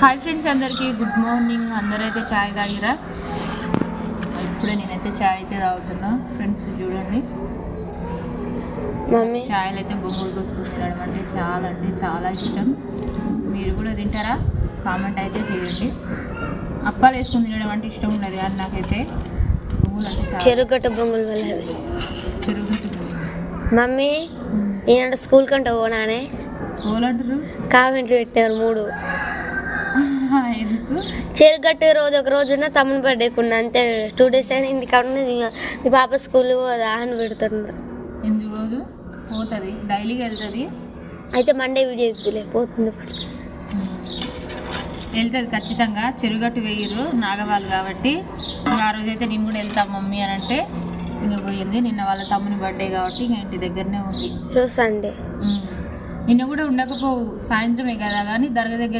Hi friends అందరికీ good morning అందరైతే చాయ్ తాగిరా? ఇప్పుడే నేనైతే చాయ్ అయితే తాగుతున్నా. ఫ్రెండ్స్ చూడండి. మమ్మీ. చాయ్లు అయితే బొంగులు పోసుకుని తినడం అంటే చాలా అంటే చాలా ఇష్టం. మీరు కూడా తింటారా? కామెంట్ అయితే చేయండి. అప్పాలు వేసుకుని తినడం అంటే ఇష్టం ఉన్నది కానీ నాకైతే బొంగులు అంటే చెరుగట్ట వల్ల చెరుగు మమ్మీ నేనంటే స్కూల్ కంటే పోనానే. కామెంట్లు పెట్టినారు మూడు. చెరుగట్టు రోజు ఒక రోజు ఉన్న తమ్ముని బర్త్డేకున్నా అంతే. టూ డేస్ అయినా ఇంటికాడ ఉన్నది. మీ పాప స్కూల్ పోదా అని పెడుతున్నారు ఎందుకు పోతుంది. డైలీగా వెళ్తుంది? అయితే మండే వీడియో ఇద్దులే పోతుంది వెళ్తుంది ఖచ్చితంగా. చెరుగట్టు వేయరు నాగవాళ్ళు కాబట్టి. ఆ రోజైతే నేను కూడా వెళ్తాం మమ్మీ అని అంటే ఇంకా పోయింది. నిన్న వాళ్ళ తమ్ముని బర్త్డే కాబట్టి ఇంకా ఇంటి దగ్గరనే ఉంది. సండే. నిన్న కూడా ఉండకపోవు. సాయంత్రమే కదా కానీ దర్గా దగ్గర